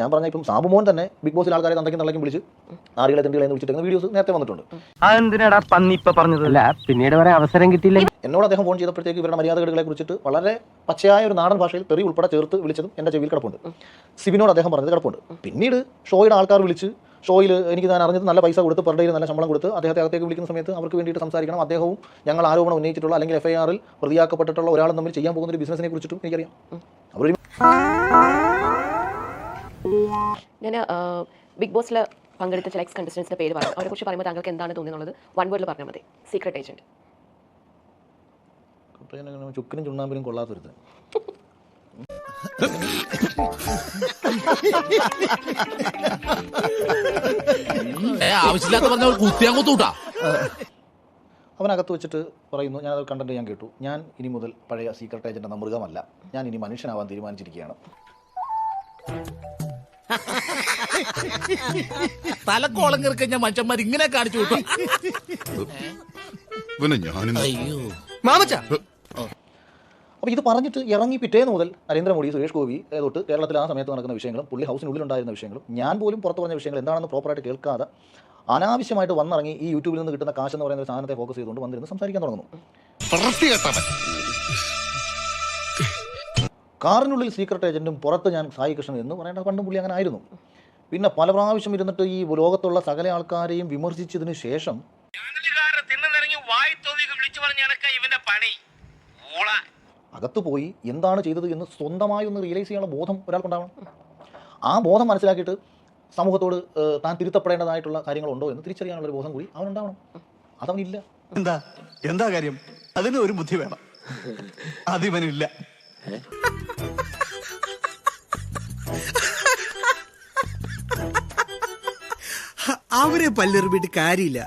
ഞാൻ പറഞ്ഞ ഇപ്പം സാബുമോൻ തന്നെ ബിഗ് ബോസിൽ ആൾക്കാരെ തന്തയ്ക്കും തള്ളയ്ക്കും വിളിച്ച് ആറുകളെ തിണ്ടികളെ വിളിച്ചിട്ട് വീഡിയോസ് നേരത്തെ വന്നിട്ടുണ്ട്. അതെന്തിനാടാ പന്നി ഇപ്പൊ പറഞ്ഞത്? അല്ല പിന്നീട് വരെ അവസരം കിട്ടിയില്ല എന്നോട് അദ്ദേഹം ഫോൺ ചെയ്തപ്പോഴത്തേക്ക് ഇവരുടെ മര്യാദകളെ കുറിച്ചിട്ട് വളരെ പച്ചയായ ഒരു നാടൻ ഭാഷയിൽ തെറി ഉൾപ്പെടെ ചേർത്ത് വിളിച്ചതും എന്റെ ചെവിയിൽ കിടപ്പുണ്ട്. സിബിനോട് അദ്ദേഹം പറഞ്ഞത് കിടപ്പുണ്ട്. പിന്നീട് ഷോയുടെ ആൾക്കാർ വിളിച്ച് ഷോയിൽ എനിക്ക് ഞാൻ അറിഞ്ഞത് നല്ല പൈസ കൊടുത്ത് പെർ ഡേയിൽ നല്ല ശമ്പളം കൊടുത്ത് അദ്ദേഹത്തെ അകത്തേക്ക് വിളിക്കുന്ന സമയത്ത് അവർക്ക് വേണ്ടിയിട്ട് സംസാരിക്കണം. അദ്ദേഹവും ഞങ്ങൾ ആരോപണം ഉന്നയിച്ചിട്ടുള്ള അല്ലെങ്കിൽ എഫ്ഐആറിൽ ഐ ആറിൽ പ്രതിയാക്കപ്പെട്ടിട്ടുള്ള ഒരാളും തമ്മിൽ ചെയ്യാൻ പോകുന്ന ഒരു ബിസിനസിനെ കുറിച്ചിട്ടും എനിക്കറിയാം. അവരൊരു ഞാൻ ബിഗ് ബോസിൽ പങ്കെടുത്ത ചില എക്സ് കണ്ടസ്റ്റൻസിന്റെ പേര് പറഞ്ഞു അവരെ കുറിച്ച് പറയുമ്പോൾ താങ്കൾക്ക് എന്താണ് തോന്നുന്നത് വൺ വേർഡിൽ പറഞ്ഞാൽ മതി. സീക്രട്ട് ഏജന്റ് ചുക്കിനും ചുണ്ണാമ്പിനും കൊള്ളാത്തൊരുത്ത് ആവശ്യമില്ലാത്ത പറഞ്ഞ കുത്തിയാൻ കുത്തൂട്ടാ അവനകത്ത് വെച്ചിട്ട് പറയുന്നു ഞാൻ അത് കണ്ടന്റ് ഞാൻ കേട്ടു. ഞാൻ ഇനി മുതൽ പഴയ സീക്രട്ട് ഏജന്റ് എന്ന മൃഗമല്ല. ഞാൻ ഇനി മനുഷ്യനാവാൻ തീരുമാനിച്ചിരിക്കുകയാണ്. തലക്കോളം കയറിക്കഴിഞ്ഞ മനുഷ്യന്മാർ ഇങ്ങനെ കാണിച്ചു വിട്ടു പിന്നെ ഞാനും അയ്യോ. അപ്പോൾ ഇത് പറഞ്ഞിട്ട് ഇറങ്ങി പിറ്റേന്ന് മുതൽ നരേന്ദ്രമോദി സുരേഷ് ഗോപി തൊട്ട് കേരളത്തിൽ ആ സമയത്ത് നടക്കുന്ന വിഷയങ്ങളും പുള്ളി ഹൗസിനുള്ളിലുണ്ടായിരുന്ന വിഷയങ്ങളും ഞാൻ പോലും പുറത്ത് പറഞ്ഞ വിഷയങ്ങൾ എന്താണെന്ന് പ്രോപ്പറായിട്ട് കേൾക്കാതെ അനാവശ്യമായിട്ട് വന്നിറങ്ങി ഈ യൂട്യൂബിൽ നിന്ന് കിട്ടുന്ന കാശ് എന്ന് പറയുന്ന ഒരു സാധനത്തെ ഫോക്കസ് ചെയ്തുകൊണ്ട് വന്നിരുന്ന് സംസാരിക്കാൻ തുടങ്ങുന്നു. കാറിനുള്ളിൽ സീക്രട്ട് ഏജന്റും പുറത്ത് ഞാൻ സായി കൃഷ്ണൻ എന്ന് പറയേണ്ട പണ്ടും പുള്ളി അങ്ങനെ ആയിരുന്നു. പിന്നെ പല പ്രാവശ്യം ഇരുന്നിട്ട് ഈ ലോകത്തുള്ള സകല ആൾക്കാരെയും വിമർശിച്ചതിന് ശേഷം അകത്തു വായി തോന്നിയൊക്കെ വിളിച്ചു പറഞ്ഞ കണക്ക ഇവന്റെ പണി. ഊള അകത്ത് പോയി എന്താണ് ചെയ്തത് എന്ന് സ്വന്തമായി ഒന്ന് റിയലൈസ് ചെയ്യാനുള്ള ബോധം ഒരാൾക്കുണ്ടാവണം ആ ബോധം മനസ്സിലാക്കിയിട്ട് സമൂഹത്തോട് താൻ തിരുത്തപ്പെടേണ്ടതായിട്ടുള്ള കാര്യങ്ങളുണ്ടോ എന്ന് തിരിച്ചറിയാനുള്ള ഒരു ബോധം കൂടി അവനുണ്ടാവണം അതവനില്ല. എന്താ? എന്താ കാര്യം? അതിന് ഒരു ബുദ്ധി വേണം. അതിവനില്ല. അവരെ പല്ലെറിഞ്ഞിട്ട് കാര്യമില്ല.